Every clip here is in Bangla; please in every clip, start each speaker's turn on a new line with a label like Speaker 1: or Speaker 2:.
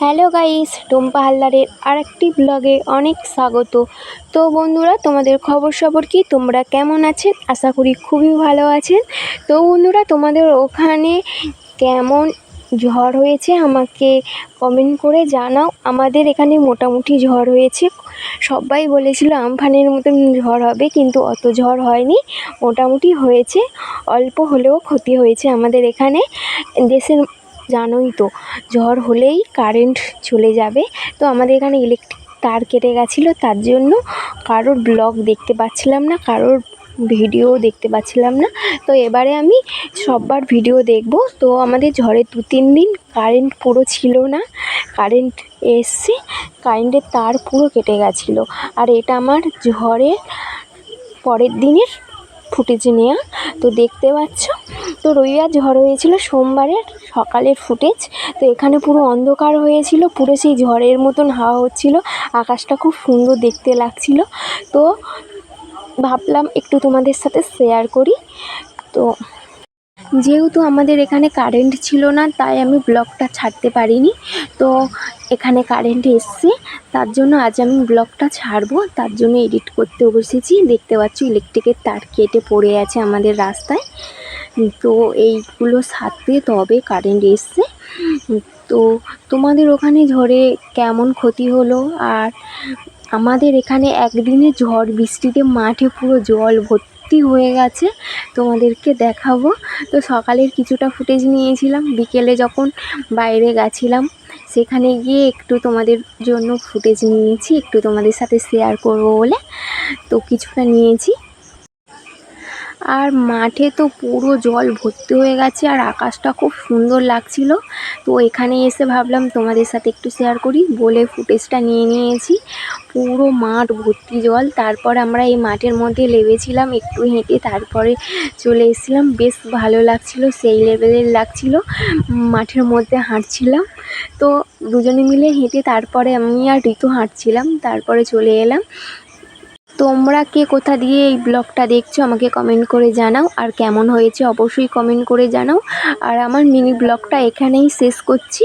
Speaker 1: হ্যালো গাইস টুম্পা হালদারের আরেকটি ব্লগে অনেক স্বাগত। তো বন্ধুরা, তোমাদের খবর সবর কি? তোমরা কেমন আছেন? আশা করি খুবই ভালো আছেন। তো বন্ধুরা, তোমাদের ওখানে কেমন ঝড় হয়েছে আমাকে কমেন্ট করে জানাও। আমাদের এখানে মোটামুটি ঝড় হয়েছে। সবাই বলেছিল আমফানের মতন ঝড় হবে, কিন্তু অত ঝড় হয়নি। মোটামুটি হয়েছে। অল্প হলেও ক্ষতি হয়েছে আমাদের এখানে। দেশের জানোই তো, ঝড় হলেই কারেন্ট চলে যাবে। তো আমাদের এখানে ইলেকট্রিক তার কেটে গেছিল, তার জন্য কারোর ব্লগ দেখতে পাচ্ছিলাম না, কারোর ভিডিও দেখতে পাচ্ছিলাম না। তো এবারে আমি সববার ভিডিও দেখব। তো আমাদের ঝড়ের দু তিন দিন কারেন্ট পুরো ছিল না কারেন্ট এসছে কারেন্টের তার পুরো কেটে গেছিল। আর এটা আমার ঝড়ের পরের দিনের ফুটেজ নেওয়া তো দেখতে পাচ্ছ? তো রবিবার ঝড় হয়েছিল সোমবারের সকালের ফুটেজ। তো এখানে পুরো অন্ধকার হয়েছিল, পুরো সেই ঝড়ের মতন হাওয়া হচ্ছিল। আকাশটা খুব সুন্দর দেখতে লাগছিল। তো ভাবলাম একটু তোমাদের সাথে শেয়ার করি। তো যেহেতু আমাদের এখানে কারেন্ট ছিল না, তাই আমি ব্লগটা ছাড়তে পারিনি। তো এখানে কারেন্ট এসছে, তার জন্য আজ আমি ব্লগটা ছাড়বো। তার জন্য এডিট করতে বসেছি। দেখতে পাচ্ছি ইলেকট্রিকের তার কেটে পড়ে আছে আমাদের রাস্তায়। তো এইগুলো সারতে তবে কারেন্ট এসছে। তো তোমাদের ওখানে ঝড়ে কেমন ক্ষতি হলো? আর আমাদের এখানে একদিনে ঝড় বৃষ্টিতে মাঠে পুরো জল ভর্তি হয়ে গেছে, তোমাদেরকে দেখাবো। তো সকালের কিছুটা ফুটেজ নিয়েছিলাম। বিকেলে যখন বাইরে গেছিলাম, সেখানে গিয়ে একটু তোমাদের জন্য ফুটেজ নিয়েছি, একটু তোমাদের সাথে শেয়ার করব বলে। তো কিছুটা নিয়েছি। আর মাঠে তো পুরো জল ভর্তি হয়ে গেছে আর আকাশটা খুব সুন্দর লাগছিল। তো এখানে এসে ভাবলাম তোমাদের সাথে একটু শেয়ার করি, বলে ফুটেজটা নিয়ে নিয়েছি। পুরো মাঠ ভর্তি জল, তারপর আমরা এই মাঠের মধ্যে লেবেছিলাম একটু হেঁটে তারপরে চলে এসেছিলাম। বেশ ভালো লাগছিল, সেই লেভেলের লাগছিল, মাঠের মধ্যে হাঁটছিলাম। তো দুজনে মিলে হেঁটে তারপরে আমি আর ঋতু হাঁটছিলাম, তারপরে চলে এলাম। তোমরা কে কোথা দিয়ে এই ব্লগটা দেখছ আমাকে কমেন্ট করে জানাও। আর কেমন হয়েছে অবশ্যই কমেন্ট করে জানাও। আর আমার মিনি ব্লগটা এখানেই শেষ করছি।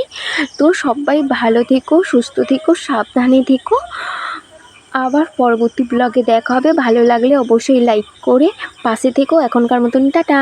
Speaker 1: তো সবাই ভালো থেকো, সুস্থ থেকো, সাবধানে থেকো। আবার পরবর্তী ব্লগে দেখা হবে। ভালো লাগলে অবশ্যই লাইক করে পাশে থেকো। এখনকার মতন টাটা।